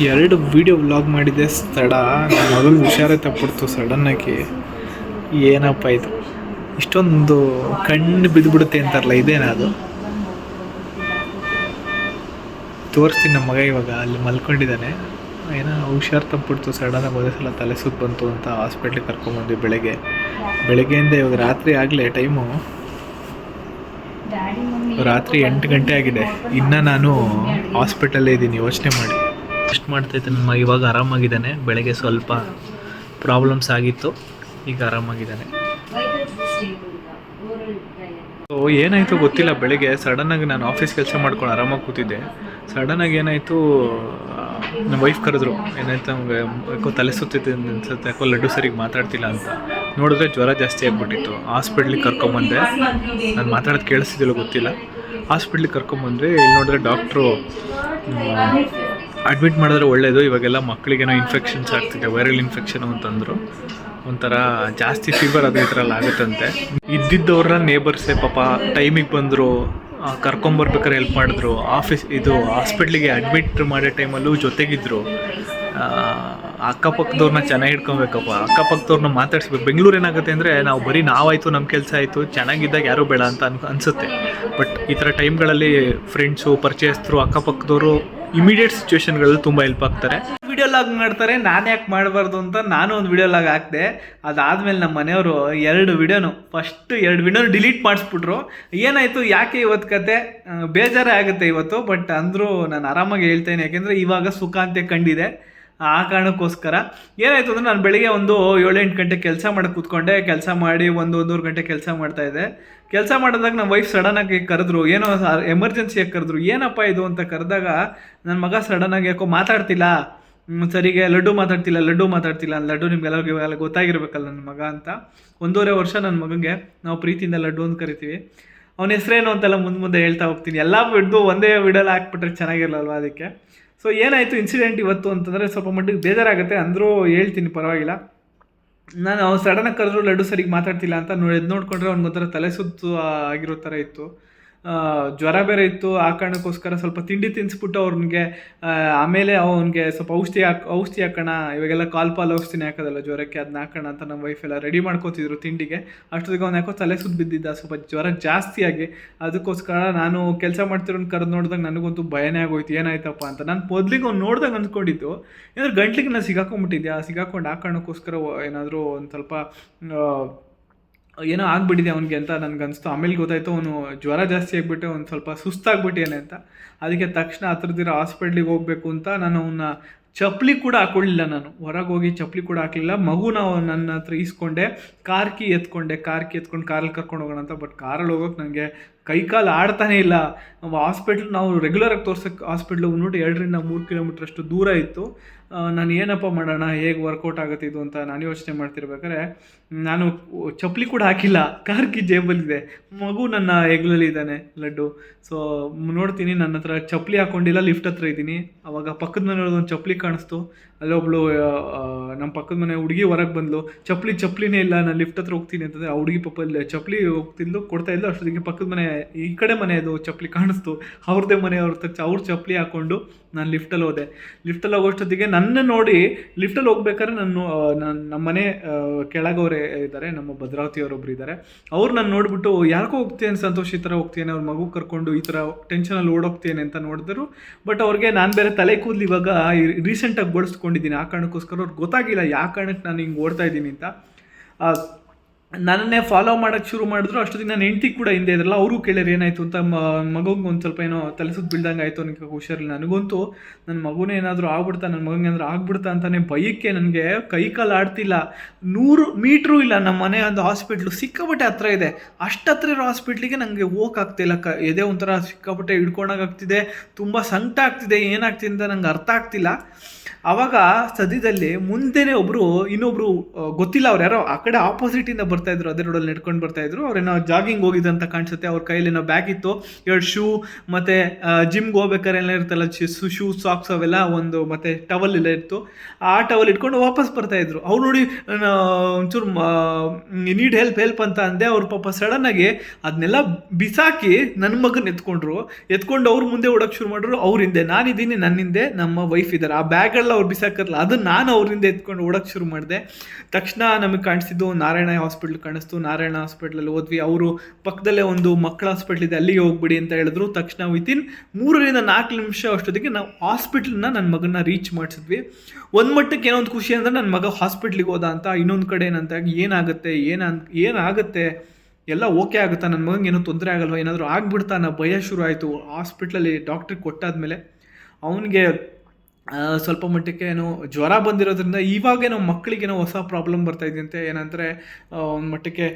ಎರಡು video vlog ಮಾಡಿದೆ ತಡ ನನ್ನ ಮಗಳು ಹುಷಾರೇ ತಪ್ಪಿಡ್ತು ಸಡನ್ನಾಗಿ ಏನಪ್ಪ ಇದು? ಇಷ್ಟೊಂದು ಕಣ್ಣು ಬಿದ್ದುಬಿಡುತ್ತೆ ಅಂತಾರಲ್ಲ ಇದೇನಾ ಅದು? ತೋರಿಸ್ತೀನಿ ನಮ್ಮ ಮಗ ಇವಾಗ ಅಲ್ಲಿ ಮಲ್ಕೊಂಡಿದ್ದಾನೆ. ಏನೋ ಹುಷಾರು ತಪ್ಪಿಡ್ತು ಸಡನ್ನಾಗಿ ಒಂದೇ ಸಲ ತಲೆ ಸುತ್ತು ಬಂತು ಅಂತ ಹಾಸ್ಪಿಟ್ಲಿಗೆ ಕರ್ಕೊಂಬಂದ್ವಿ ಬೆಳಗ್ಗೆ. ಬೆಳಗ್ಗೆಯಿಂದ ಇವಾಗ ರಾತ್ರಿ ಆಗಲೇ ಟೈಮು ರಾತ್ರಿ ಎಂಟು ಗಂಟೆ ಆಗಿದೆ. ಇನ್ನು ನಾನು ಹಾಸ್ಪಿಟಲ್ಲೇ ಇದ್ದೀನಿ ಯೋಚನೆ ಮಾಡಿ. ಟೆಸ್ಟ್ ಮಾಡ್ತೈತೆ ನಮ್ಮ ಇವಾಗ ಆರಾಮಾಗಿದ್ದಾನೆ. ಬೆಳಗ್ಗೆ ಸ್ವಲ್ಪ ಪ್ರಾಬ್ಲಮ್ಸ್ ಆಗಿತ್ತು. ಈಗ ಆರಾಮಾಗಿದ್ದಾನೆ. ಸೊ ಏನಾಯಿತು ಗೊತ್ತಿಲ್ಲ. ಬೆಳಿಗ್ಗೆ ಸಡನ್ನಾಗಿ ನಾನು ಆಫೀಸ್ ಕೆಲಸ ಮಾಡ್ಕೊಂಡು ಆರಾಮಾಗಿ ಕೂತಿದ್ದೆ. ಸಡನ್ನಾಗಿ ಏನಾಯಿತು ನಮ್ಮ ವೈಫ್ ಕರೆದ್ರು, ಏನಾಯ್ತು ನಮಗೆ? ಯಾಕೋ ತಲೆ ಸುತ್ತಿದೆ ಅನ್ಸುತ್ತೆ. ಯಾಕೋ ಲಡ್ಡು ಸರಿಗೆ ಮಾತಾಡ್ತಿಲ್ಲ ಅಂತ. ನೋಡಿದ್ರೆ ಜ್ವರ ಜಾಸ್ತಿ ಆಗಿಬಿಟ್ಟಿತ್ತು. ಹಾಸ್ಪಿಟ್ಲಿಗೆ ಕರ್ಕೊಂಬಂದೆ ನಾನು ಮಾತಾಡೋದು ಕೇಳಿಸ್ತಿದ್ದಿಲ್ಲ, ಗೊತ್ತಿಲ್ಲ. ಹಾಸ್ಪಿಟ್ಲಿಗೆ ಕರ್ಕೊಂಬಂದ್ವಿ ಇಲ್ಲಿ ನೋಡಿದ್ರೆ ಡಾಕ್ಟ್ರು ಅಡ್ಮಿಟ್ ಮಾಡಿದ್ರೆ ಒಳ್ಳೆಯದು ಇವಾಗೆಲ್ಲ ಮಕ್ಕಳಿಗೇನೋ ಇನ್ಫೆಕ್ಷನ್ಸ್ ಆಗ್ತಿದೆ. ವೈರಲ್ ಇನ್ಫೆಕ್ಷನ್ ಅಂತಂದರು ಒಂಥರ ಜಾಸ್ತಿ ಫೀವರ್ ಅದೇ ಥರಲ್ಲಿ ಆಗುತ್ತಂತೆ. ಇದ್ದಿದ್ದವ್ರನ್ನ ನೇಬರ್ಸೇ ಪಾಪ ಟೈಮಿಗೆ ಬಂದರು ಕರ್ಕೊಂಬರ್ಬೇಕಾದ್ರೆ ಹೆಲ್ಪ್ ಮಾಡಿದ್ರು ಆಫೀಸ್ ಇದು ಹಾಸ್ಪಿಟ್ಲಿಗೆ ಅಡ್ಮಿಟ್ ಮಾಡೋ ಟೈಮಲ್ಲೂ ಜೊತೆಗಿದ್ದರು ಅಕ್ಕಪಕ್ಕದವ್ರನ್ನ ಚೆನ್ನಾಗಿ ಇಟ್ಕೊಬೇಕಪ್ಪ. ಅಕ್ಕಪಕ್ಕದವ್ರನ್ನ ಮಾತಾಡಿಸ್ಬೇಕು. ಬೆಂಗಳೂರು ಏನಾಗುತ್ತೆ ಅಂದರೆ ನಾವು ಬರೀ ನಾವಾಯಿತು ನಮ್ಮ ಕೆಲಸ ಆಯಿತು ಚೆನ್ನಾಗಿದ್ದಾಗ ಯಾರೂ ಬೇಡ ಅಂತ ಅನ್ ಅನಿಸುತ್ತೆ. ಬಟ್ ಈ ಥರ ಟೈಮ್ಗಳಲ್ಲಿ ಫ್ರೆಂಡ್ಸು ಪರಿಚಯಸ್ಥರು ಅಕ್ಕಪಕ್ಕದವರು ಇಮಿಡಿಯೇಟ್ ಸಿಚುವೇಶನ್ಗಳಲ್ಲಿ ತುಂಬ ಹೆಲ್ಪ್ ಆಗ್ತಾರೆ. ವಿಡಿಯೋ ಲಾಗ್ ಮಾಡ್ತಾರೆ, ನಾನು ಯಾಕೆ ಮಾಡಬಾರ್ದು ಅಂತ ನಾನು ಒಂದು ವಿಡಿಯೋ ಲಾಗ್ ಹಾಕಿದೆ. ಅದಾದಮೇಲೆ ನಮ್ಮ ಮನೆಯವರು ಎರಡು ವಿಡಿಯೋನು ಫಸ್ಟ್ ಎರಡು ವಿಡಿಯೋನು ಡಿಲೀಟ್ ಮಾಡಿಸ್ಬಿಟ್ರು. ಏನಾಯಿತು, ಯಾಕೆ ಇವತ್ತು ಕತೆ? ಬೇಜಾರೇ ಆಗುತ್ತೆ ಇವತ್ತು ಬಟ್ ಅಂದರೂ ನಾನು ಆರಾಮಾಗಿ ಹೇಳ್ತೇನೆ, ಯಾಕೆಂದರೆ ಇವಾಗ ಸುಖ ಕಂಡಿದೆ. ಆ ಕಾರಣಕ್ಕೋಸ್ಕರ ಏನಾಯ್ತು ಅಂದ್ರೆ ನಾನು ಬೆಳಿಗ್ಗೆ ಒಂದು ಏಳು ಎಂಟು ಗಂಟೆ ಕೆಲಸ ಮಾಡಕ್ಕೆ ಕೂತ್ಕೊಂಡೆ. ಕೆಲಸ ಮಾಡಿ ಒಂದು ಒಂದೂವರೆ ಗಂಟೆ ಕೆಲಸ ಮಾಡ್ತಾ ಇದ್ದೆ. ಕೆಲಸ ಮಾಡಿದಾಗ ನಮ್ಮ ವೈಫ್ ಸಡನ್ ಆಗಿ ಕರೆದ್ರು, ಏನೋ ಎಮರ್ಜೆನ್ಸಿಯಾಗಿ ಕರೆದ್ರು, ಏನಪ್ಪ ಇದು? ಅಂತ ಕರೆದಾಗ ನನ್ನ ಮಗ ಸಡನ್ನಾಗಿ ಯಾಕೋ ಮಾತಾಡ್ತಿಲ್ಲ. ಸರಿಗೆ ಲಡ್ಡು ಮಾತಾಡ್ತಿಲ್ಲ ಲಡ್ಡು ಮಾತಾಡ್ತಿಲ್ಲ. ಲಡ್ಡು ನಿಮ್ಗೆಲ್ಲರಿಗೂ ಎಲ್ಲ ಗೊತ್ತಾಗಿರ್ಬೇಕಲ್ಲ ನನ್ನ ಮಗ ಅಂತ. ಒಂದೂವರೆ ವರ್ಷ ನನ್ನ ಮಗನಿಗೆ ನಾವು ಪ್ರೀತಿಯಿಂದ ಲಡ್ಡು ಅಂತ ಕರಿತೀವಿ. ಅವನ ಹೆಸರೇನು ಅಂತೆಲ್ಲ ಮುಂದೆ ಮುಂದೆ ಹೇಳ್ತಾ ಹೋಗ್ತೀನಿ. ಎಲ್ಲ ಬಿಡ್ದು ಒಂದೇ ವಿಡಲ್ ಹಾಕ್ಬಿಟ್ರೆ ಚೆನ್ನಾಗಿರಲ್ವಾ ಅದಕ್ಕೆ. ಸೊ ಏನಾಯಿತು ಇನ್ಸಿಡೆಂಟ್ ಇವತ್ತು ಅಂತಂದರೆ ಸ್ವಲ್ಪ ಮಟ್ಟಿಗೆ ಬೇಜಾರಾಗುತ್ತೆ. ಅಂದರೂ ಹೇಳ್ತೀನಿ, ಪರವಾಗಿಲ್ಲ. ನಾನು ಅವ್ನು ಸಡನ್ನಾಗಿ ಕರೆದ್ರು ಲಡ್ಡು ಸರಿಗೆ ಮಾತಾಡ್ತಿಲ್ಲ ಅಂತ ನೋಡಿ ಎದ್ದು ನೋಡ್ಕೊಂಡ್ರೆ ಅವ್ನಿಗೊಂಥರ ತಲೆ ಸುತ್ತು ಆಗಿರೋ ಥರ ಇತ್ತು. ಜ್ವರ ಬೇರೆ ಇತ್ತು ಆ ಕಾರಣಕ್ಕೋಸ್ಕರ ಸ್ವಲ್ಪ ತಿಂಡಿ ತಿನ್ನಿಸ್ಬಿಟ್ಟು ಅವ್ನಿಗೆ ಆಮೇಲೆ ಅವನಿಗೆ ಸ್ವಲ್ಪ ಔಷಧಿ ಹಾಕ್ ಔಷಧಿ ಹಾಕೋಣ ಇವಾಗೆಲ್ಲ ಕಾಲ್ ಪಾಲ್ ಔಷಧಿನೇ ಹಾಕೋದಲ್ಲ ಜ್ವರಕ್ಕೆ ಅದನ್ನ ಹಾಕೋಣ ಅಂತ ನಮ್ಮ ವೈಫ್ ಎಲ್ಲ ರೆಡಿ ಮಾಡ್ಕೋತಿದ್ರು ತಿಂಡಿಗೆ. ಅಷ್ಟೊತ್ತಿಗೆ ಅವ್ನು ಯಾಕೋ ತಲೆ ಸುದ್ದು ಬಿದ್ದಿದ್ದ ಸ್ವಲ್ಪ ಜ್ವರ ಜಾಸ್ತಿಯಾಗಿ ಅದಕ್ಕೋಸ್ಕರ ನಾನು ಕೆಲಸ ಮಾಡ್ತಿರೋನ್ ಕರೆದು ನೋಡಿದಾಗ ನನಗಂತೂ ಭಯನೇ ಆಗೋಯ್ತು ಏನಾಯ್ತಪ್ಪ ಅಂತ. ನಾನು ಮೊದಲಿಗೆ ಅವ್ನು ನೋಡ್ದಾಗ ಅಂದ್ಕೊಂಡಿದ್ದು ಏನಾದ್ರು ಗಂಟ್ಲಿಗೆ ನಾನು ಸಿಗಾಕೊಂಬಿಟ್ಟಿದ್ಯಾ ಸಿಗಾಕೊಂಡು ಆ ಕಾರಣಕ್ಕೋಸ್ಕರ ಏನಾದರೂ ಒಂದು ಸ್ವಲ್ಪ ಆ, ಏನೋ ಆಗ್ಬಿಟ್ಟಿದೆ ಅವನಿಗೆ ಅಂತ ನನಗೆ ಅನಿಸ್ತು ಆಮೇಲೆ ಗೊತ್ತಾಯ್ತು ಅವನು ಜ್ವರ ಜಾಸ್ತಿ ಆಗಿಬಿಟ್ಟು ಒಂದು ಸ್ವಲ್ಪ ಸುಸ್ತಾಗ್ಬಿಟ್ಟಿಯಾನೆ ಅಂತ. ಅದಕ್ಕೆ ತಕ್ಷಣ ಹತ್ರದಿರೋ ಹಾಸ್ಪಿಟ್ಲಿಗೆ ಹೋಗಬೇಕು ಅಂತ ನಾನು ಅವನ್ನ ಚಪ್ಪಲಿ ಕೂಡ ಹಾಕೊಳ್ಳಿಲ್ಲ ನಾನು. ಹೊರಗೆ ಹೋಗಿ ಚಪ್ಪಲಿ ಕೂಡ ಹಾಕಲಿಲ್ಲ. ಮಗುನ ನನ್ನ ಹತ್ರ ಈಸ್ಕೊಂಡೆ. ಕಾರ್ ಕೀ ಎತ್ಕೊಂಡೆ. ಕಾರ್ ಕೀ ಎತ್ಕೊಂಡು ಕಾರಲ್ಲಿ ಕರ್ಕೊಂಡು ಹೋಗೋಣ ಅಂತ. ಬಟ್ ಕಾರಲ್ಲಿ ಹೋಗೋಕೆ ನನಗೆ ಕೈಕಾಲು ಆಡ್ತಾನೆ ಇಲ್ಲ. ನಾವು ಹಾಸ್ಪಿಟ್ಲ್ ನಾವು ರೆಗ್ಯುಲರಾಗಿ ತೋರ್ಸಕ್ಕೆ ಹಾಸ್ಪಿಟ್ಲು ಬಂದ್ಬಿಟ್ಟು ಎರಡರಿಂದ ಮೂರು ಕಿಲೋಮೀಟ್ರ್ ಅಷ್ಟು ದೂರ ಇತ್ತು. ನಾನು ಏನಪ್ಪ ಮಾಡೋಣ, ಹೇಗೆ ವರ್ಕೌಟ್ ಆಗುತ್ತೆ ಇದು ಅಂತ ನಾನು ಯೋಚನೆ ಮಾಡ್ತಿರ್ಬೇಕಾದ್ರೆ, ನಾನು ಚಪ್ಪಲಿ ಕೂಡ ಹಾಕಿಲ್ಲ. ಕಾರ್ ಕಿ ಜೇಬಲ್ಲಿದೆ ಮಗು ನನ್ನ ಹೆಗ್ಲಲ್ಲಿ ಇದ್ದಾನೆ, ಲಡ್ಡು. ಸೊ ನೋಡ್ತೀನಿ ನನ್ನ ಹತ್ರ ಚಪ್ಪಲಿ ಹಾಕೊಂಡಿಲ್ಲ ಲಿಫ್ಟ್ ಹತ್ರ ಇದ್ದೀನಿ. ಅವಾಗ ಪಕ್ಕದ ಮನೆಯೊಳಗೆ ಒಂದು ಚಪ್ಪಲಿ ಕಾಣಿಸ್ತು. ಅಲ್ಲೊಬ್ಳು ನಮ್ಮ ಪಕ್ಕದ ಮನೆ ಹುಡುಗಿ ಹೊರಗೆ ಬಂದ್ಲು. ಚಪ್ಪಲಿ ಚಪ್ಪಲಿನೇ ಇಲ್ಲ, ನಾನು ಲಿಫ್ಟ್ ಹತ್ರ ಹೋಗ್ತೀನಿ ಅಂತಂದ್ರೆ ಆ ಹುಡುಗಿ ಪಾಪ ಇಲ್ಲಿ ಚಪ್ಪಲಿ ಹೋಗ್ತಿದ್ಲು, ಕೊಡ್ತಾ ಇದ್ಲು, ಅಷ್ಟೊತ್ತಿಗೆ ಪಕ್ಕದ ಮನೆ, ಈ ಕಡೆ ಮನೆ ಅದು ಚಪ್ಪಲಿ ಕಾಣಿಸ್ತು. ಅವ್ರದೇ ಮನೆ, ಅವ್ರ ಅವ್ರು ಚಪ್ಪಲಿ ಹಾಕೊಂಡು ನಾನು ಲಿಫ್ಟಲ್ಲಿ ಹೋದೆ. ಲಿಫ್ಟಲ್ಲಿ ಹೋಗೋಷ್ಟೊತ್ತಿಗೆ ನನ್ನ ನೋಡಿ ಲಿಫ್ಟಲ್ಲಿ ಹೋಗ್ಬೇಕಾದ್ರೆ ನಾನು ನನ್ನ ನಮ್ಮ ಮನೆ ಕೆಳಗವರೇ ಇದ್ದಾರೆ ನಮ್ಮ ಭದ್ರಾವತಿ ಅವರೊಬ್ರು ಇದ್ದಾರೆ ಅವ್ರು ನಾನು ನೋಡಿಬಿಟ್ಟು ಯಾರಿಗೋ ಹೋಗ್ತೇನೆ ಸಂತೋಷ್ ಈ ಥರ ಹೋಗ್ತೇನೆ ಅವ್ರ ಮಗು ಕರ್ಕೊಂಡು ಈ ಥರ ಟೆನ್ಷನಲ್ಲಿ ಓಡೋಗ್ತೇನೆ ಅಂತ ನೋಡಿದ್ರು. ಬಟ್ ಅವ್ರಿಗೆ ನಾನು ಬೇರೆ ತಲೆ ಕೂದಲು ಇವಾಗ ರೀಸೆಂಟಾಗಿ ಬಡಿಸ್ಕೊಂಡಿದ್ದೀನಿ ಆ ಕಾರಣಕ್ಕೋಸ್ಕರ ಅವ್ರಿಗೆ ಗೊತ್ತಾಗಿಲ್ಲ ಯಾವ ಕಾರಣಕ್ಕೆ ನಾನು ಹಿಂಗೆ ಓಡ್ತಾ ಇದ್ದೀನಿ ಅಂತ. ನನ್ನನ್ನೇ ಫಾಲೋ ಮಾಡೋಕ್ಕೆ ಶುರು ಮಾಡಿದ್ರು ಅಷ್ಟು ದಿನ ಹೆಂಡತಿ ಕೂಡ ಹಿಂದೆ ಇದ್ರಲ್ಲ, ಅವರು ಕೇಳಿದ್ರು ಏನಾಯಿತು ಅಂತ ಮಗಂಗೆ ಒಂದು ಸ್ವಲ್ಪ ಏನೋ ತಲೆ ಸುತ್ತು ಬೀಳ್ದಂಗೆ ಆಯಿತು ನನಗೆ ಹುಷಾರಿಲ್ಲ. ನನಗಂತೂ ನನ್ನ ಮಗುನೇ ಏನಾದರೂ ಆಗ್ಬಿಡ್ತಾ ನನ್ನ ಮಗಂಗೆ ಏನಾದರೂ ಆಗ್ಬಿಡ್ತಾ ಅಂತಾನೆ ಭಯಕ್ಕೆ ನನಗೆ ಕೈ ಕಾಲು ಆಡ್ತಿಲ್ಲ. ನೂರು ಮೀಟ್ರೂ ಇಲ್ಲ ನಮ್ಮ ಮನೆ ಒಂದು ಹಾಸ್ಪಿಟ್ಲು ಸಿಕ್ಕಾಪಟ್ಟೆ ಹತ್ರ ಇದೆ. ಅಷ್ಟು ಹತ್ರ ಇರೋ ಹಾಸ್ಪಿಟ್ಲಿಗೆ ನನಗೆ ಹೋಗಕ್ಕಾಗ್ತಿಲ್ಲ ಕ, ಎದೆ ಒಂಥರ ಸಿಕ್ಕಾಪಟ್ಟೆ ಹಿಡ್ಕೊಂಡಾಗ್ತಿದೆ ತುಂಬ ಸಂಕಟ ಆಗ್ತಿದೆ, ಏನಾಗ್ತಿದೆ ಅಂತ ನಂಗೆ ಅರ್ಥ ಆಗ್ತಿಲ್ಲ. ಆವಾಗ ಸದ್ಯದಲ್ಲಿ ಮುಂದೆನೇ ಒಬ್ಬರು ಇನ್ನೊಬ್ಬರು ಗೊತ್ತಿಲ್ಲ ಅವ್ರು ಯಾರೋ, ಆ ಕಡೆ ಆಪೋಸಿಟಿಂದ ಬರ್ತಾ ಇದ್ರು, ಅದೇ ರೋಡಲ್ಲಿ ನಡ್ಕೊಂಡು ಬರ್ತಾ ಇದ್ರು. ಅವ್ರೇನೋ ಜಾಗಿಂಗ್ ಹೋಗಿದ್ದು ಅಂತ ಕಾಣಿಸುತ್ತೆ. ಅವ್ರ ಕೈಯಲ್ಲಿ ಏನೋ ಬ್ಯಾಗ್ ಇತ್ತು. ಎರಡು ಶೂ ಮತ್ತೆ ಜಿಮ್ಗೆ ಹೋಗ್ಬೇಕಾದ್ರೆ ಎಲ್ಲ ಇರ್ತಲ್ಲ ಶೂ ಸಾಕ್ಸ್ ಅವೆಲ್ಲ ಒಂದು, ಮತ್ತೆ ಟವಲ್ ಎಲ್ಲ ಇತ್ತು. ಆ ಟವಲ್ ಇಟ್ಕೊಂಡು ವಾಪಸ್ ಬರ್ತಾ ಇದ್ರು. ಅವ್ರು ನೋಡಿ ಒಂಚೂರು ನೀಡ್ ಹೆಲ್ಪ್ ಹೆಲ್ಪ್ ಅಂತ ಅಂದೆ. ಅವ್ರ ಪಾಪ ಸಡನ್ ಆಗಿ ಅದನ್ನೆಲ್ಲ ಬಿಸಾಕಿ ನನ್ನ ಮಗನ ಎತ್ಕೊಂಡ್ರು. ಎತ್ಕೊಂಡು ಅವ್ರ ಮುಂದೆ ಓಡೋಕೆ ಶುರು ಮಾಡಿದ್ರು. ಅವ್ರ ಹಿಂದೆ, ನಾನಿದ್ದೀನಿ ನನ್ನ ಹಿಂದೆ ನಮ್ಮ ವೈಫ್ ಇದ್ದಾರೆ ಆ ಬ್ಯಾಗೆಲ್ಲ ಅವ್ರು ಬಿಸಾಕಿರಲ್ಲ ಅದು ನಾನು ಅವ್ರಿಂದ ಎತ್ಕೊಂಡು ಓಡೋಕೆ ಶುರು ಮಾಡಿದೆ. ತಕ್ಷಣ ನಮಗೆ ಕಾಣಿಸಿದ್ದು ನಾರಾಯಣ ಹಾಸ್ಪಿಟ್ಲ್ ಕಾಣಿಸ್ತು. ನಾರಾಯಣ ಹಾಸ್ಪಿಟ್ಲಲ್ಲಿ ಹೋದ್ವಿ. ಅವರು ಪಕ್ಕದಲ್ಲೇ ಒಂದು ಮಕ್ಕಳ ಹಾಸ್ಪಿಟ್ಲ್ ಇದೆ. ಅಲ್ಲಿಗೆ ಹೋಗ್ಬಿಡಿ ಅಂತ ಹೇಳಿದ್ರು. ತಕ್ಷಣ ವಿತಿನ್ ಮೂರರಿಂದ ನಾಲ್ಕು ನಿಮಿಷ ಅಷ್ಟೊತ್ತಿಗೆ ನಾವು ಹಾಸ್ಪಿಟ್ಲನ್ನ ನನ್ನ ಮಗನ ರೀಚ್ ಮಾಡಿಸಿದ್ವಿ. ಒಂದು ಮಟ್ಟಕ್ಕೆ ಏನೊಂದು ಖುಷಿ ಅಂದರೆ ನನ್ನ ಮಗ ಹಾಸ್ಪಿಟ್ಲಿಗೆ ಹೋದ ಅಂತ, ಇನ್ನೊಂದು ಕಡೆ ಏನಂತ, ಏನಾಗುತ್ತೆ, ಏನ, ಏನಾಗುತ್ತೆ, ಎಲ್ಲ ಓಕೆ ಆಗುತ್ತಾ? ನನ್ನ ಮಗಂಗೆ ಏನೋ ತೊಂದರೆ ಆಗಲ್ವ? ಏನಾದರೂ ಆಗ್ಬಿಡ್ತಾ? ಅನ್ನೋ ಭಯ ಶುರು ಆಯಿತು. ಹಾಸ್ಪಿಟ್ಲಲ್ಲಿ ಡಾಕ್ಟ್ರಿಗೆ ಕೊಟ್ಟಾದ್ಮೇಲೆ ಅವನಿಗೆ ಸ್ವಲ್ಪ ಮಟ್ಟಕ್ಕೆ ಏನು ಜ್ವರ ಬಂದಿರೋದ್ರಿಂದ ಇವಾಗೇನೋ ಮಕ್ಕಳಿಗೇನೋ ಹೊಸ ಪ್ರಾಬ್ಲಮ್ ಬರ್ತಾ ಇದೆಯಂತೆ ಏನಂದರೆ ಒಂದು ಮಟ್ಟಕ್ಕೆ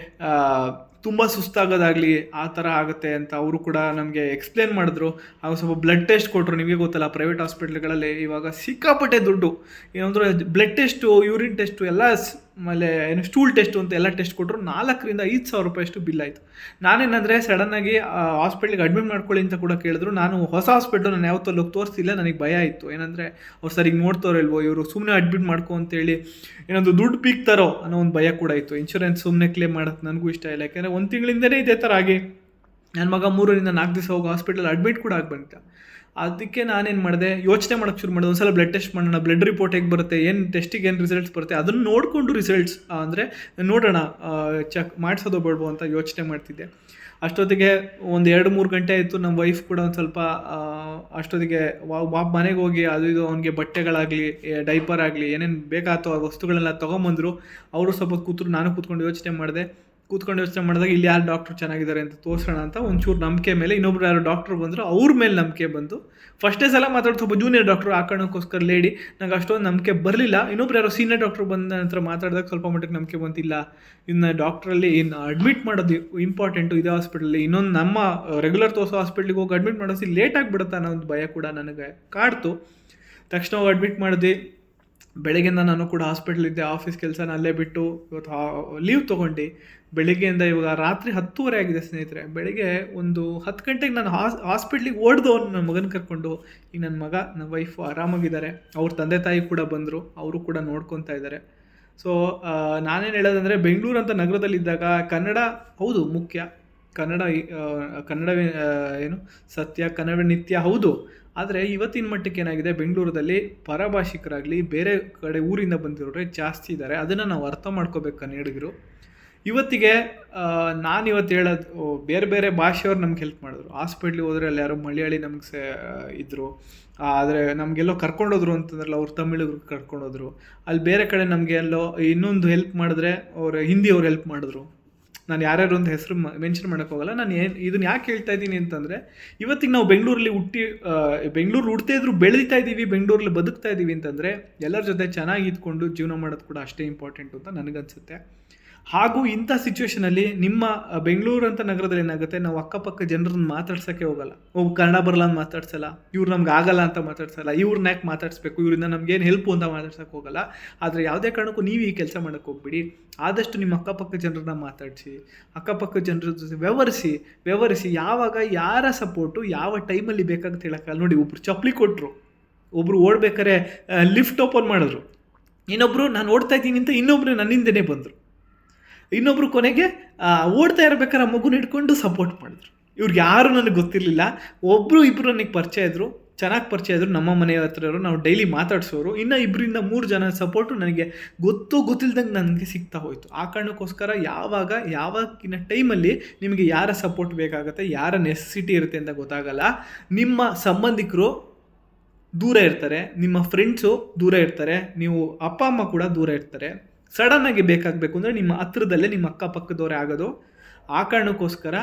ತುಂಬ ಸುಸ್ತಾಗೋದಾಗಲಿ ಆ ಥರ ಆಗುತ್ತೆ ಅಂತ ಅವರು ಕೂಡ ನಮಗೆ ಎಕ್ಸ್ಪ್ಲೇನ್ ಮಾಡಿದ್ರು. ಆಗ ಸ್ವಲ್ಪ ಬ್ಲಡ್ ಟೆಸ್ಟ್ ಕೊಟ್ಟರು ನಿಮಗೆ ಗೊತ್ತಲ್ಲ ಪ್ರೈವೇಟ್ ಹಾಸ್ಪಿಟ್ಲ್ಗಳಲ್ಲಿ ಇವಾಗ ಸಿಕ್ಕಾಪಟ್ಟೆ ದುಡ್ಡು. ಏನಂದ್ರೆ ಬ್ಲಡ್ ಟೆಸ್ಟು ಯೂರಿನ್ ಟೆಸ್ಟು ಎಲ್ಲ ಆಮೇಲೆ ಏನು ಸ್ಟೂಲ್ ಟೆಸ್ಟು ಅಂತ ಎಲ್ಲ ಟೆಸ್ಟ್ ಕೊಟ್ಟರು ನಾಲ್ಕರಿಂದ ಐದು ಸಾವಿರ ರೂಪಾಯಿ ಅಷ್ಟು ಬಿಲ್ ಆಯಿತು. ನಾನೇನಂದರೆ ಸಡನ್ನಾಗಿ ಹಾಸ್ಪಿಟ್ಲಿಗೆ ಅಡ್ಮಿಟ್ ಮಾಡ್ಕೊಳ್ಳಿ ಅಂತ ಕೂಡ ಕೇಳಿದ್ರು. ನಾನು ಹೊಸ ಹಾಸ್ಪಿಟ್ಲು ನಾನು ಯಾವತ್ತೂ ಹೋಗಿ ತೋರಿಸಿಲ್ಲ, ನನಗೆ ಭಯ ಇತ್ತು ಏನಂದರೆ ಅವ್ರು ಸರಿಗೆ ನೋಡ್ತಾರಲ್ವೋ ಇವರು ಸುಮ್ಮನೆ ಅಡ್ಮಿಟ್ ಮಾಡ್ಕೊ ಅಂತೇಳಿ ಏನೊಂದು ದುಡ್ಡು ಪೀಕ್ತಾರೋ ಅನ್ನೋ ಒಂದು ಭಯ ಕೂಡ ಇತ್ತು. ಇನ್ಶೂರೆನ್ಸ್ ಸುಮ್ಮನೆ ಕ್ಲೇಮ್ ಮಾಡೋದು ನನಗೂ ಇಷ್ಟ ಇಲ್ಲ. ಯಾಕೆಂದರೆ ಒಂದು ತಿಂಗಳಿಂದನೇ ಇದೇ ಥರ ಆಗಿ ನನ್ನ ಮಗ ಮೂರರಿಂದ ನಾಲ್ಕು ದಿವಸ ಹೋಗಿ ಹಾಸ್ಪಿಟಲ್ ಅಡ್ಮಿಟ್ ಕೂಡ ಆಗ್ಬಂತ ಅದಕ್ಕೆ ನಾನೇನು ಮಾಡಿದೆ? ಯೋಚನೆ ಮಾಡೋಕ್ಕೆ ಶುರು ಮಾಡಿದೆ. ಒಂದ್ಸಲ ಬ್ಲಡ್ ಟೆಸ್ಟ್ ಮಾಡೋಣ ಬ್ಲಡ್ ರಿಪೋರ್ಟ್ ಹೇಗೆ ಬರುತ್ತೆ, ಏನು ಟೆಸ್ಟಿಗೆ ಏನು ರಿಸಲ್ಟ್ಸ್ ಬರುತ್ತೆ, ಅದನ್ನು ನೋಡಿಕೊಂಡು ರಿಸಲ್ಟ್ಸ್ ಅಂದರೆ ನೋಡೋಣ ಚೆಕ್ ಮಾಡಿಸೋದು ಬೇಡವೋ ಅಂತ ಯೋಚನೆ ಮಾಡ್ತಿದ್ದೆ. ಅಷ್ಟೊತ್ತಿಗೆ ಒಂದು ಎರಡು ಮೂರು ಗಂಟೆ ಆಯಿತು. ನಮ್ಮ ವೈಫ್ ಕೂಡ ಒಂದು ಸ್ವಲ್ಪ ಅಷ್ಟೊತ್ತಿಗೆ ವಾ- ಮನೆಗೆ ಹೋಗಿ ಅದು ಇದು ಅವನಿಗೆ ಬಟ್ಟೆಗಳಾಗಲಿ ಡೈಪರ್ ಆಗಲಿ, ಏನೇನು ಬೇಕಾತೋ ಆ ವಸ್ತುಗಳೆಲ್ಲ ತೊಗೊಂಬಂದರು. ಅವರು ಸ್ವಲ್ಪ ಕೂತರು, ನಾನು ಕೂತ್ಕೊಂಡು ಯೋಚನೆ ಮಾಡಿದೆ. ಕೂತ್ಕೊಂಡು ಯೋಚನೆ ಮಾಡಿದಾಗ ಇಲ್ಲಿ ಯಾರು ಡಾಕ್ಟ್ರು ಚೆನ್ನಾಗಿದ್ದಾರೆ ಅಂತ ತೋರಿಸೋಣ ಅಂತ ಒಂಚೂರು ನಂಬಿಕೆ ಮೇಲೆ ಇನ್ನೊಬ್ರು ಯಾರು ಡಾಕ್ಟ್ರು ಬಂದರು, ಅವ್ರ ಮೇಲೆ ನಂಬಿಕೆ ಬಂತು. ಫಸ್ಟೇ ಸಲ ಮಾತಾಡ್ತು ಒಬ್ಬ ಜೂನಿಯರ್ ಡಾಕ್ಟ್ರು ಕಾರಣಕ್ಕೋಸ್ಕರ ಲೇಡಿ ನಂಗೆ ಅಷ್ಟೊಂದು ನಂಬಿಕೆ ಬರಲಿಲ್ಲ. ಇನ್ನೊಬ್ರು ಯಾರೋ ಸೀನಿಯರ್ ಡಾಕ್ಟ್ರು ಬಂದ ನಂತರ ಮಾತಾಡಿದಾಗ ಸ್ವಲ್ಪ ಮಟ್ಟಿಗೆ ನಂಬಿಕೆ ಬಂತಿಲ್ಲ. ಇನ್ನು ಡಾಕ್ಟ್ರಲ್ಲಿ ಏನು ಅಡ್ಮಿಟ್ ಮಾಡೋದು ಇಂಪಾರ್ಟೆಂಟು ಇದೇ ಹಾಸ್ಪಿಟಲಲ್ಲಿ ಇನ್ನೊಂದು ನಮ್ಮ ರೆಗ್ಯುಲರ್ ತೋರಿಸೋ ಹಾಸ್ಪಿಟ್ಲಿಗೆ ಹೋಗಿ ಅಡ್ಮಿಟ್ ಮಾಡೋಸಿ ಲೇಟ್ ಆಗಿಬಿಡುತ್ತೆ ಅನ್ನೋ ಒಂದು ಭಯ ಕೂಡ ನನಗೆ ಕಾಡ್ತು. ತಕ್ಷಣ ಅಡ್ಮಿಟ್ ಮಾಡಿದೆ. ಬೆಳಗ್ಗೆಯಿಂದ ನಾನು ಕೂಡ ಹಾಸ್ಪಿಟ್ಲ್ ಇದ್ದೆ ಆಫೀಸ್ ಕೆಲಸನ ಅಲ್ಲೇ ಬಿಟ್ಟು ಇವತ್ತು ಲೀವ್ ತೊಗೊಂಡು. ಬೆಳಗ್ಗೆಯಿಂದ ಇವಾಗ ರಾತ್ರಿ ಹತ್ತುವರೆ ಆಗಿದೆ ಸ್ನೇಹಿತರೆ. ಬೆಳಗ್ಗೆ ಒಂದು ಹತ್ತು ಗಂಟೆಗೆ ನಾನು ಹಾಸ್ ಹಾಸ್ಪಿಟ್ಲಿಗೆ ಓಡ್ದು ನನ್ನ ಮಗನ ಕರ್ಕೊಂಡು ಈಗ ನನ್ನ ಮಗ, ನನ್ನ ವೈಫ್ ಆರಾಮಾಗಿದ್ದಾರೆ. ಅವ್ರ ತಂದೆ ತಾಯಿ ಕೂಡ ಬಂದರು, ಅವರು ಕೂಡ ನೋಡ್ಕೊತಾ ಇದ್ದಾರೆ. ಸೊ ನಾನೇನು ಹೇಳೋದಂದರೆ, ಬೆಂಗಳೂರು ಅಂತ ನಗರದಲ್ಲಿದ್ದಾಗ ಕನ್ನಡ ಹೌದು ಮುಖ್ಯ. ಕನ್ನಡ ಕನ್ನಡವೇ ಏನು, ಸತ್ಯ, ಕನ್ನಡ ನಿತ್ಯ ಹೌದು. ಆದರೆ ಇವತ್ತಿನ ಮಟ್ಟಕ್ಕೆ ಏನಾಗಿದೆ? ಬೆಂಗಳೂರಲ್ಲಿ ಪರಭಾಷಿಕರಾಗಲಿ ಬೇರೆ ಕಡೆ ಊರಿಂದ ಬಂದಿರೋರೆ ಜಾಸ್ತಿ ಇದ್ದಾರೆ. ಅದನ್ನು ನಾವು ಅರ್ಥ ಮಾಡ್ಕೋಬೇಕು ಕನ್ನಡಿಗರು ಇವತ್ತಿಗೆ ನಾನು ಇವತ್ತು ಹೇಳೋದು ಬೇರೆ ಬೇರೆ ಭಾಷೆಯವ್ರು ನಮ್ಗೆ ಹೆಲ್ಪ್ ಮಾಡಿದ್ರು. ಹಾಸ್ಪಿಟ್ಲಿಗೆ ಹೋದ್ರೆ ಅಲ್ಲಿ ಯಾರೋ ಮಲಯಾಳಿ ನಮ್ಗೆ ಸೇ ಇದ್ದರು ಆದರೆ ನಮಗೆಲ್ಲೋ ಕರ್ಕೊಂಡೋದ್ರು ಅಂತಂದ್ರಲ್ಲ, ಅವ್ರು ತಮಿಳಿಗ್ರು ಕರ್ಕೊಂಡೋದ್ರು ಅಲ್ಲಿ ಬೇರೆ ಕಡೆ ನಮಗೆ ಎಲ್ಲೋ ಇನ್ನೊಂದು ಹೆಲ್ಪ್ ಮಾಡಿದ್ರೆ ಅವ್ರು ಹಿಂದಿ ಅವ್ರು ಹೆಲ್ಪ್ ಮಾಡಿದ್ರು. ನಾನು ಯಾರ್ಯಾರು ಒಂದು ಹೆಸರು ಮೆನ್ಷನ್ ಮಾಡೋಕ್ಕೋಗಲ್ಲ ನಾನು ಏನು ಇದನ್ನ ಯಾಕೆ ಹೇಳ್ತಾ ಇದ್ದೀನಿ ಅಂತಂದರೆ, ಇವತ್ತಿಗೆ ನಾವು ಬೆಂಗಳೂರಲ್ಲಿ ಹುಟ್ಟಿ ಬೆಂಗಳೂರು ಹುಡ್ತಾ ಇದ್ರು ಬೆಳೀತಾ ಇದ್ದೀವಿ ಬೆಂಗಳೂರಲ್ಲಿ ಬದುಕ್ತಾ ಇದ್ದೀವಿ ಅಂತಂದರೆ, ಎಲ್ಲರ ಜೊತೆ ಚೆನ್ನಾಗಿ ಇದ್ಕೊಂಡು ಜೀವನ ಮಾಡೋದು ಕೂಡ ಅಷ್ಟೇ ಇಂಪಾರ್ಟೆಂಟ್ ಅಂತ ನನಗನ್ಸುತ್ತೆ. ಹಾಗೂ ಇಂಥ ಸಿಚುವೇಶನಲ್ಲಿ ನಿಮ್ಮ ಬೆಂಗಳೂರು ಅಂತ ನಗರದಲ್ಲಿ ಏನಾಗುತ್ತೆ, ನಾವು ಅಕ್ಕಪಕ್ಕ ಜನರನ್ನ ಮಾತಾಡ್ಸೋಕ್ಕೆ ಹೋಗಲ್ಲ. ಒಬ್ಬ ಕನ್ನಡ ಬರಲ್ಲ ಅಂತ ಮಾತಾಡ್ಸಲ್ಲ. ಇವ್ರು ನಮ್ಗೆ ಆಗಲ್ಲ ಅಂತ ಮಾತಾಡ್ಸಲ್ಲ. ಇವ್ರನ್ನ ಯಾಕೆ ಮಾತಾಡಿಸ್ಬೇಕು? ಇವರಿಂದ ನಮ್ಗೆ ಏನು ಹೆಲ್ಪ್ ಅಂತ ಮಾತಾಡ್ಸೋಕೆ ಹೋಗಲ್ಲ. ಆದರೆ ಯಾವುದೇ ಕಾರಣಕ್ಕೂ ನೀವು ಈ ಕೆಲಸ ಮಾಡೋಕ್ಕೆ ಹೋಗ್ಬಿಡಿ. ಆದಷ್ಟು ನಿಮ್ಮ ಅಕ್ಕಪಕ್ಕ ಜನರನ್ನ ಮಾತಾಡಿಸಿ, ಅಕ್ಕಪಕ್ಕ ಜನರ ಜೊತೆ ವ್ಯವಹರಿಸಿ ವ್ಯವಹರಿಸಿ ಯಾವಾಗ ಯಾರ ಸಪೋರ್ಟು ಯಾವ ಟೈಮಲ್ಲಿ ಬೇಕಾಗುತ್ತೆ ಹೇಳೋಕ್ಕಲ್ಲ ನೋಡಿ, ಒಬ್ರು ಚಪ್ಪಲಿ ಕೊಟ್ಟರು ಒಬ್ರು ಓಡ್ಬೇಕಾರೆ ಲಿಫ್ಟ್ ಓಪನ್ ಮಾಡಿದ್ರು. ಇನ್ನೊಬ್ರು, ನಾನು ಓಡ್ತಾ ಇದ್ದೀನಿ ಅಂತ ಇನ್ನೊಬ್ರು ನನ್ನಿಂದನೇ ಬಂದರು. ಇನ್ನೊಬ್ರು ಕೊನೆಗೆ ಓಡ್ತಾ ಇರ್ಬೇಕಾದ್ರೆ ಮಗುನ ಹಿಡ್ಕೊಂಡು ಸಪೋರ್ಟ್ ಮಾಡಿದ್ರು. ಇವ್ರಿಗೆ ಯಾರು ನನಗೆ ಗೊತ್ತಿರಲಿಲ್ಲ. ಒಬ್ಬರು ಇಬ್ಬರು ನನಗೆ ಪರಿಚಯ ಇದ್ರು. ಚೆನ್ನಾಗಿ ಪರಿಚಯ ಇದ್ರು. ನಮ್ಮ ಮನೆ ಹತ್ರ ನಾವು ಡೈಲಿ ಮಾತಾಡ್ಸೋರು. ಇನ್ನು ಇಬ್ಬರಿಂದ ಮೂರು ಜನ ಸಪೋರ್ಟು ನನಗೆ ಗೊತ್ತು ಗೊತ್ತಿಲ್ದಂಗೆ ನನಗೆ ಸಿಗ್ತಾ ಹೋಯಿತು. ಆ ಕಾರಣಕ್ಕೋಸ್ಕರ ಯಾವಾಗ, ಯಾವಾಗಿನ ಟೈಮಲ್ಲಿ ನಿಮಗೆ ಯಾರ ಸಪೋರ್ಟ್ ಬೇಕಾಗುತ್ತೆ, ಯಾರ ನೆಸೆಸಿಟಿ ಇರುತ್ತೆ ಅಂತ ಗೊತ್ತಾಗಲ್ಲ. ನಿಮ್ಮ ಸಂಬಂಧಿಕರು ದೂರ ಇರ್ತಾರೆ. ನಿಮ್ಮ ಫ್ರೆಂಡ್ಸು ದೂರ ಇರ್ತಾರೆ. ನೀವು ಅಪ್ಪ, ಅಮ್ಮ ಕೂಡ ದೂರ ಇರ್ತಾರೆ. ಸಡನ್ ಆಗಿ ಬೇಕಾಗಬೇಕು ಅಂದರೆ ನಿಮ್ಮ ಹತ್ರದಲ್ಲೇ ನಿಮ್ಮ ಅಕ್ಕಪಕ್ಕದವರೇ ಆಗೋದು. ಆ ಕಾರಣಕ್ಕೋಸ್ಕರ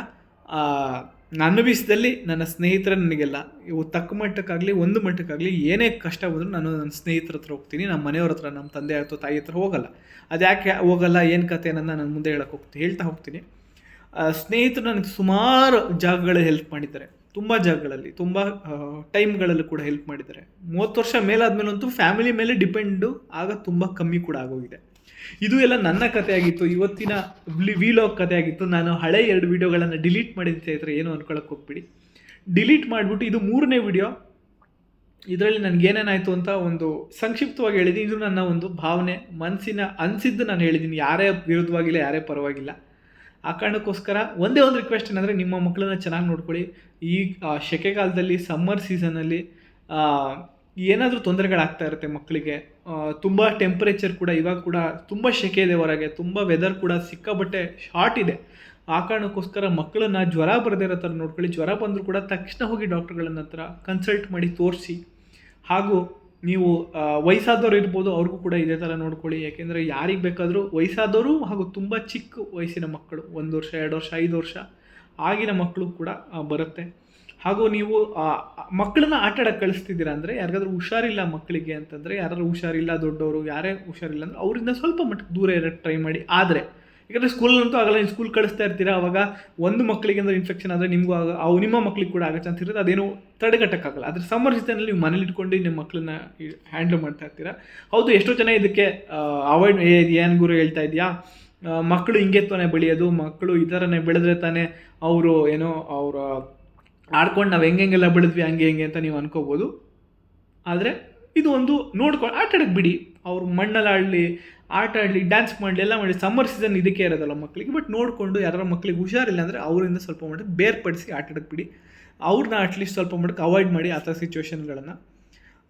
ನಾನು ನನ್ನ ವಿಷಯದಲ್ಲಿ ನನ್ನ ಸ್ನೇಹಿತರ ನನಗೆಲ್ಲ, ಇವು ತಕ್ಕ ಮಟ್ಟಕ್ಕಾಗಲಿ, ಒಂದು ಮಟ್ಟಕ್ಕಾಗಲಿ ಏನೇ ಕಷ್ಟ ಬಂದರೂ ನಾನು ನನ್ನ ಸ್ನೇಹಿತರ ಹತ್ರ ಹೋಗ್ತೀನಿ, ನಮ್ಮ ಮನೆಯವ್ರ ಹತ್ರ, ನಮ್ಮ ತಂದೆ ಅಥವಾ ತಾಯಿ ಹತ್ರ ಹೋಗಲ್ಲ. ಅದು ಯಾಕೆ ಹೋಗಲ್ಲ, ಏನು ಕತೆ ಅನ್ನೋದನ್ನ ನಾನು ಮುಂದೆ ಹೇಳಕ್ಕೆ ಹೋಗ್ತೀನಿ, ಹೇಳ್ತಾ ಹೋಗ್ತೀನಿ. ಸ್ನೇಹಿತರು ನನಗೆ ಸುಮಾರು ಜಾಗಗಳಲ್ಲಿ ಹೆಲ್ಪ್ ಮಾಡಿದ್ದಾರೆ. ತುಂಬ ಜಾಗಗಳಲ್ಲಿ, ತುಂಬ ಟೈಮ್ಗಳಲ್ಲಿ ಕೂಡ ಹೆಲ್ಪ್ ಮಾಡಿದ್ದಾರೆ. ಮೂವತ್ತು ವರ್ಷ ಮೇಲಾದ್ಮೇಲಂತೂ ಫ್ಯಾಮಿಲಿ ಮೇಲೆ ಡಿಪೆಂಡು ಆಗ ತುಂಬ ಕಮ್ಮಿ ಕೂಡ ಆಗೋಗಿದೆ. ಇದು ಎಲ್ಲ ನನ್ನ ಕಥೆಯಾಗಿತ್ತು. ಇವತ್ತಿನ ವಿಲಾಗ್ ಕಥೆಯಾಗಿತ್ತು. ನಾನು ಹಳೆ ಎರಡು ವಿಡಿಯೋಗಳನ್ನು ಡಿಲೀಟ್ ಮಾಡಿದ ಸ್ನೇಹಿತರೆ, ಏನು ಅನ್ಕೊಳಕ್ಕೆ ಹೋಗ್ಬಿಡಿ. ಡಿಲೀಟ್ ಮಾಡಿಬಿಟ್ಟು ಇದು ಮೂರನೇ ವಿಡಿಯೋ. ಇದರಲ್ಲಿ ನನಗೇನೇನಾಯಿತು ಅಂತ ಒಂದು ಸಂಕ್ಷಿಪ್ತವಾಗಿ ಹೇಳಿದ್ದೀನಿ. ಇದು ನನ್ನ ಒಂದು ಭಾವನೆ ಮನಸ್ಸಿನ ಅನಿಸಿದ್ದು ನಾನು ಹೇಳಿದ್ದೀನಿ. ಯಾರೇ ವಿರುದ್ಧವಾಗಿಲ್ಲ, ಯಾರೇ ಪರವಾಗಿಲ್ಲ. ಆ ಕಾರಣಕ್ಕೋಸ್ಕರ ಒಂದೇ ಒಂದು ರಿಕ್ವೆಸ್ಟ್ ಏನಂದರೆ, ನಿಮ್ಮ ಮಕ್ಕಳನ್ನ ಚೆನ್ನಾಗಿ ನೋಡ್ಕೊಳ್ಳಿ. ಈ ಸೆಕೆಗಾಲದಲ್ಲಿ ಸಮ್ಮರ್ ಸೀಸನಲ್ಲಿ ಏನಾದರೂ ತೊಂದರೆಗಳಾಗ್ತಾ ಇರುತ್ತೆ ಮಕ್ಕಳಿಗೆ ತುಂಬ ಟೆಂಪರೇಚರ್ ಕೂಡ ಇವಾಗ ಕೂಡ ತುಂಬ ಸೆಕೆ ಇದೆ ಹೊರಗೆ, ತುಂಬ ವೆದರ್ ಕೂಡ ಸಿಕ್ಕಾಬಟ್ಟೆ ಶಾರ್ಟ್ ಇದೆ. ಆ ಕಾರಣಕ್ಕೋಸ್ಕರ ಮಕ್ಕಳನ್ನ ಜ್ವರ ಬರದೇ ಇರೋ ಥರ ನೋಡ್ಕೊಳ್ಳಿ. ಜ್ವರ ಬಂದರೂ ಕೂಡ ತಕ್ಷಣ ಹೋಗಿ ಡಾಕ್ಟರ್ಗಳನ್ನ ಹತ್ರ ಕನ್ಸಲ್ಟ್ ಮಾಡಿ ತೋರಿಸಿ. ಹಾಗೂ ನೀವು ವಯಸ್ಸಾದವ್ರು ಇರ್ಬೋದು ಅವ್ರಿಗೂ ಕೂಡ ಇದೇ ಥರ ನೋಡ್ಕೊಳ್ಳಿ. ಯಾಕೆಂದರೆ ಯಾರಿಗೆ ಬೇಕಾದರೂ ವಯಸ್ಸಾದವರು ಹಾಗೂ ತುಂಬ ಚಿಕ್ಕ ವಯಸ್ಸಿನ ಮಕ್ಕಳು, ಒಂದು ವರ್ಷ, ಎರಡು ವರ್ಷ, ಐದು ವರ್ಷ ಆಗಿನ ಮಕ್ಕಳು ಕೂಡ ಬರುತ್ತೆ. ಹಾಗೂ ನೀವು ಮಕ್ಕಳನ್ನ ಆಟ ಆಡಕ್ಕೆ ಕಳಿಸ್ತಿದ್ದೀರಾ ಅಂದರೆ ಯಾರಿಗಾದ್ರೂ ಹುಷಾರಿಲ್ಲ ಮಕ್ಕಳಿಗೆ ಅಂತಂದರೆ ಯಾರಾದ್ರೂ ಹುಷಾರಿಲ್ಲ ದೊಡ್ಡವರು, ಯಾರೇ ಹುಷಾರಿಲ್ಲ ಅಂದರೆ ಅವರಿಂದ ಸ್ವಲ್ಪ ಮಟ್ಟಿಗೆ ದೂರ ಇರೋಕ್ಕೆ ಟ್ರೈ ಮಾಡಿ. ಆದರೆ, ಯಾಕಂದರೆ ಸ್ಕೂಲಂತೂ ಆಗಲ್ಲ, ನೀವು ಸ್ಕೂಲ್ ಕಳಿಸ್ತಾ ಇರ್ತೀರಾ, ಅವಾಗ ಒಂದು ಮಕ್ಕಳಿಗೆ ಅಂದರೆ ಇನ್ಫೆಕ್ಷನ್ ಆದರೆ ನಿಮಗೂ ಆಗ, ಅವು ನಿಮ್ಮ ಮಕ್ಕಳಿಗೆ ಕೂಡ ಆಗೋ ಚಾನ್ಸ್ ಇರುತ್ತೆ, ಅದೇನು ತಡೆಗಟ್ಟಕ್ಕಾಗಲ್ಲ. ಆದರೆ ಸಮ್ಮರ್ ಸೀಸನಲ್ಲಿ ನೀವು ಮನೇಲಿ ಇಟ್ಕೊಂಡು ನಿಮ್ಮ ಮಕ್ಕಳನ್ನ ಹ್ಯಾಂಡಲ್ ಮಾಡ್ತಾ ಇರ್ತೀರಾ. ಹೌದು, ಎಷ್ಟೋ ಜನ ಇದಕ್ಕೆ ಅವಾಯ್ಡ್ ಏನು ಗುರು ಹೇಳ್ತಾ ಇದೆಯಾ? ಮಕ್ಕಳು ಹಿಂಗೆ ತಾನೇ ಬೆಳೆಯೋದು, ಮಕ್ಕಳು ಈ ಥರನೇ ಬೆಳೆದ್ರೆ ತಾನೇ ಅವರು, ಏನೋ, ಅವರ ಆಡ್ಕೊಂಡು ನಾವು ಹೆಂಗೆ ಹೆಂಗೆಲ್ಲ ಬೆಳೆದ್ವಿ, ಹಂಗೆ, ಹೆಂಗೆ ಅಂತ ನೀವು ಅನ್ಕೋಬೋದು. ಆದರೆ ಇದು ಒಂದು ನೋಡ್ಕೊಂಡು ಆಟ ಆಡಕ್ಕೆ ಬಿಡಿ. ಅವ್ರು ಮಣ್ಣಲ್ಲಿ ಆಡಲಿ, ಆಟ ಆಡಲಿ ಡ್ಯಾನ್ಸ್ ಮಾಡಲಿ, ಎಲ್ಲ ಮಾಡಿ ಸಮ್ಮರ್ ಸೀಸನ್ ಇದಕ್ಕೆ ಇರೋದಲ್ಲ ಮಕ್ಕಳಿಗೆ ಬಟ್ ನೋಡಿಕೊಂಡು ಯಾರ ಮಕ್ಕಳಿಗೆ ಹುಷಾರಿಲ್ಲ ಅಂದರೆ ಅವರಿಂದ ಸ್ವಲ್ಪ ಮಟ್ಟಕ್ಕೆ ಬೇರ್ಪಡಿಸಿ ಆಟ ಆಡಕ್ಕೆ ಬಿಡಿ. ಅವ್ರನ್ನ ಅಟ್ಲೀಸ್ಟ್ ಸ್ವಲ್ಪ ಮಟ್ಟಕ್ಕೆ ಅವಾಯ್ಡ್ ಮಾಡಿ ಆ ಥರ ಸಿಚುವೇಶನ್ಗಳನ್ನು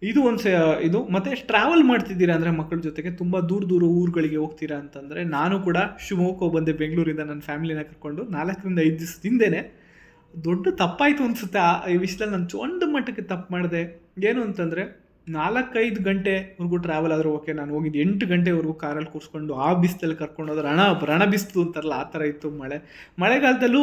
ಇದು ಒಂದು ಸ, ಇದು ಮತ್ತು ಟ್ರಾವೆಲ್ ಮಾಡ್ತಿದ್ದೀರಾ ಅಂದರೆ ಮಕ್ಕಳ ಜೊತೆಗೆ ತುಂಬ ದೂರ ದೂರ ಊರುಗಳಿಗೆ ಹೋಗ್ತೀರಾ ಅಂತಂದರೆ ನಾನು ಕೂಡ ಶಿವಮೊಗ್ಗಕ್ಕೆ ಬಂದೆ, ಬೆಂಗಳೂರಿಂದ ನನ್ನ ಫ್ಯಾಮಿಲಿನ ಕರ್ಕೊಂಡು ನಾಲ್ಕರಿಂದ ಐದು ದಿವಸದಿಂದೇ ದೊಡ್ಡ ತಪ್ಪಾಯಿತು ಅನಿಸುತ್ತೆ ಆ, ಈ ವಿಷಯದಲ್ಲಿ ನಾನು ಒಂದು ಮಟ್ಟಕ್ಕೆ ತಪ್ಪು ಮಾಡಿದೆ. ಏನು ಅಂತಂದರೆ, ನಾಲ್ಕೈದು ಗಂಟೆವರೆಗೂ ಟ್ರಾವೆಲ್ ಆದರೂ ಓಕೆ ನಾನು ಹೋಗಿದ್ದು ಎಂಟು ಗಂಟೆವರೆಗೂ ಕಾರಲ್ಲಿ ಕೂರಿಸ್ಕೊಂಡು ಆ ಬಿಸಿಲಲ್ಲಿ ಕರ್ಕೊಂಡು ಹೋದ್ರೆ ರಣ ರಣ ಬಿಸಿಲು ಅಂತಾರಲ್ಲ, ಆ ಥರ ಇತ್ತು ಮಳೆ. ಮಳೆಗಾಲದಲ್ಲೂ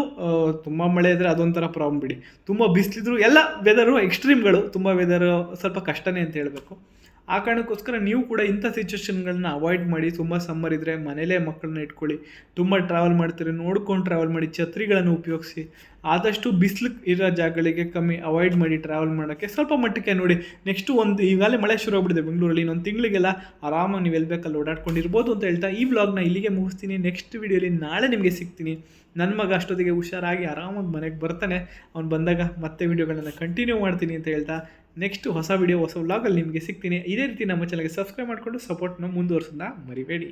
ತುಂಬ ಮಳೆ ಇದ್ದರೆ ಅದೊಂಥರ ಪ್ರಾಬ್ಲಮ್ ಬಿಡಿ. ತುಂಬ ಬಿಸಿಲಿದ್ರು, ಎಲ್ಲ ವೆದರು ಎಕ್ಸ್ಟ್ರೀಮ್ಗಳು ತುಂಬ ವೆದರು ಸ್ವಲ್ಪ ಕಷ್ಟನೇ ಅಂತ ಹೇಳಬೇಕು. ಆ ಕಾರಣಕ್ಕೋಸ್ಕರ ನೀವು ಕೂಡ ಇಂಥ ಸಿಚುವೇಶನ್ಗಳನ್ನ ಅವಾಯ್ಡ್ ಮಾಡಿ, ತುಂಬ ಸಮ್ಮರ್ ಇದ್ದರೆ ಮನೇಲೇ ಮಕ್ಕಳನ್ನ ಇಟ್ಕೊಳ್ಳಿ, ತುಂಬ ಟ್ರಾವೆಲ್ ಮಾಡ್ತೀರಿ, ನೋಡ್ಕೊಂಡು ಟ್ರಾವೆಲ್ ಮಾಡಿ, ಛತ್ರಿಗಳನ್ನು ಉಪಯೋಗಿಸಿ, ಆದಷ್ಟು ಬಿಸಿಲು ಇರೋ ಜಾಗಗಳಿಗೆ ಕಮ್ಮಿ ಅವಾಯ್ಡ್ ಮಾಡಿ ಟ್ರಾವೆಲ್ ಮಾಡೋಕ್ಕೆ ಸ್ವಲ್ಪ ಮಟ್ಟಕ್ಕೆ ನೋಡಿ. ನೆಕ್ಸ್ಟು ಒಂದು, ಈಗಾಗಲೇ ಮಳೆ ಶುರು ಆಗ್ಬಿಟ್ಟಿದೆ ಬೆಂಗಳೂರಲ್ಲಿ, ಇನ್ನೊಂದು ತಿಂಗಳಿಗೆಲ್ಲ ಆರಾಮಾಗಿ ನೀವು ಎಲ್ಲಿ ಬೇಕಲ್ಲಿ ಓಡಾಡ್ಕೊಂಡಿರ್ಬೋದು ಅಂತ ಹೇಳ್ತಾ ಈ ವ್ಲಾಗ್ನ ಇಲ್ಲಿಗೆ ಮುಗಿಸ್ತೀನಿ. ನೆಕ್ಸ್ಟ್ ವೀಡಿಯೋಲಿ ನಾಳೆ ನಿಮಗೆ ಸಿಗ್ತೀನಿ. ನನ್ನ ಮಗ ಅಷ್ಟೊತ್ತಿಗೆ ಹುಷಾರಾಗಿ ಆರಾಮಾಗಿ ಮನೆಗೆ ಬರ್ತಾನೆ. ಅವ್ನು ಬಂದಾಗ ಮತ್ತೆ ವೀಡಿಯೋಗಳನ್ನು ಕಂಟಿನ್ಯೂ ಮಾಡ್ತೀನಿ ಅಂತ ಹೇಳ್ತಾ ನೆಕ್ಸ್ಟ್ ಹೊಸ ವಿಡಿಯೋ ಹೊಸ ವ್ಲಾಗಲ್ಲಿ ನಿಮಗೆ ಸಿಗ್ತೀನಿ. ಇದೇ ರೀತಿ ನಮ್ಮ ಚಾನಲ್ಗೆ ಸಬ್ಸ್ಕ್ರೈಬ್ ಮಾಡಿಕೊಂಡು ಸಪೋರ್ಟ್ನ ಮುಂದುವರ್ಸೋದನ್ನ ಮರಿಬೇಡಿ.